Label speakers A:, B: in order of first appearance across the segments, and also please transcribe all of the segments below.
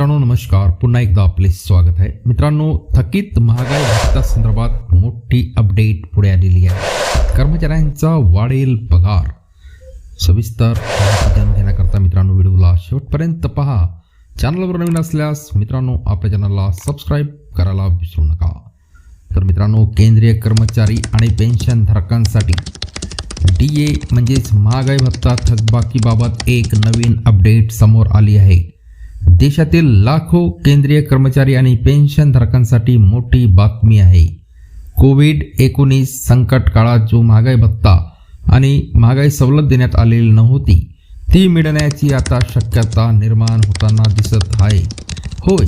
A: मित्रांनो नमस्कार. पुन्हा एकदा आपले स्वागत आहे. मित्रांनो थकीत महागाई भत्ता संदर्भात मोठी अपडेट पुढे आलेली आहे. कर्मचाऱ्यांचा वाढेल पगार. सविस्तर जाणून घेण्याकरता मित्रांनो व्हिडिओला शेवटपर्यंत पहा. चॅनलवर नवीन असल्यास मित्रांनो आपल्या चॅनलला सबस्क्राईब करायला विसरू नका. तर मित्रांनो केंद्रीय कर्मचारी आणि पेन्शनधारकांसाठी डी ए म्हणजेच महागाई भत्ता थकबाकीबाबत एक नवीन अपडेट समोर आली आहे. देशातील लाखो केंद्रीय कर्मचारी आणि पेन्शनधारकांसाठी मोठी बातमी आहे. कोविड एकोणीस संकट काळात जो महागाई भत्ता आणि महागाई सवलत देण्यात आलेली नव्हती ती मिळण्याची आता शक्यता निर्माण होताना दिसत आहे. होय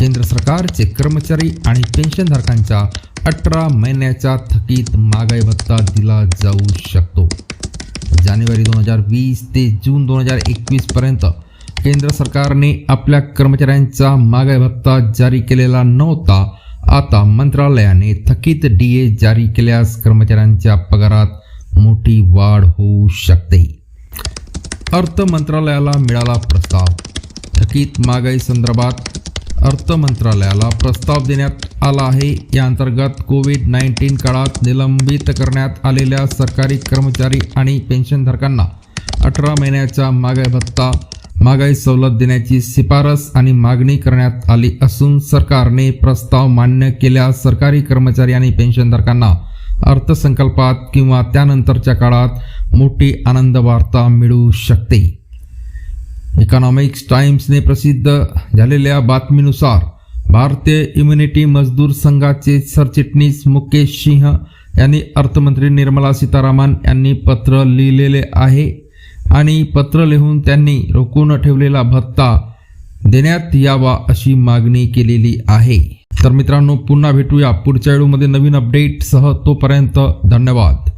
A: केंद्र सरकारचे कर्मचारी आणि पेन्शनधारकांच्या अठरा महिन्याचा थकीत महागाई भत्ता दिला जाऊ शकतो. जानेवारी दोन हजार वीस ते जून दोन हजार एकवीसपर्यंत पर्यंत केंद्र सरकारने आपल्या कर्मचाऱ्यांचा महागाई भत्ता जारी केलेला नव्हता. आता मंत्रालयाने थकीत डी ए जारी केल्यास कर्मचाऱ्यांच्या पगारात मोठी वाढ होऊ शकते. अर्थ मंत्रालयाला मिळाला प्रस्ताव. थकीत महागाई संदर्भात अर्थ मंत्रालयाला प्रस्ताव देण्यात आला आहे. या अंतर्गत कोविड नाईन्टीन काळात निलंबित करण्यात आलेल्या सरकारी कर्मचारी आणि पेन्शनधारकांना अठरा महिन्याचा महागाई भत्ता महागाई सवलत देण्याची शिफारस आणि मागणी करण्यात आली असून सरकारने प्रस्ताव मान्य केल्यास सरकारी कर्मचारी आणि पेन्शनधारकांना अर्थसंकल्पात किंवा त्यानंतरच्या काळात मोठी आनंद वार्ता मिळू शकते. इकॉनॉमिक्स टाइम्सने प्रसिद्ध झालेल्या बातमीनुसार भारतीय इम्युनिटी मजदूर संघाचे सरचिटणीस मुकेश सिंह यांनी अर्थमंत्री निर्मला सीतारामन यांनी पत्र लिहिलेले आहे. आणि पत्र लिहून त्यांनी रोखून ठेवलेला भत्ता देण्यात यावा अशी मागणी केलेली आहे. तर मित्रांनो पुन्हा भेटूया पुढच्या व्हिडिओमध्ये नवीन अपडेटसह तोपर्यंत धन्यवाद.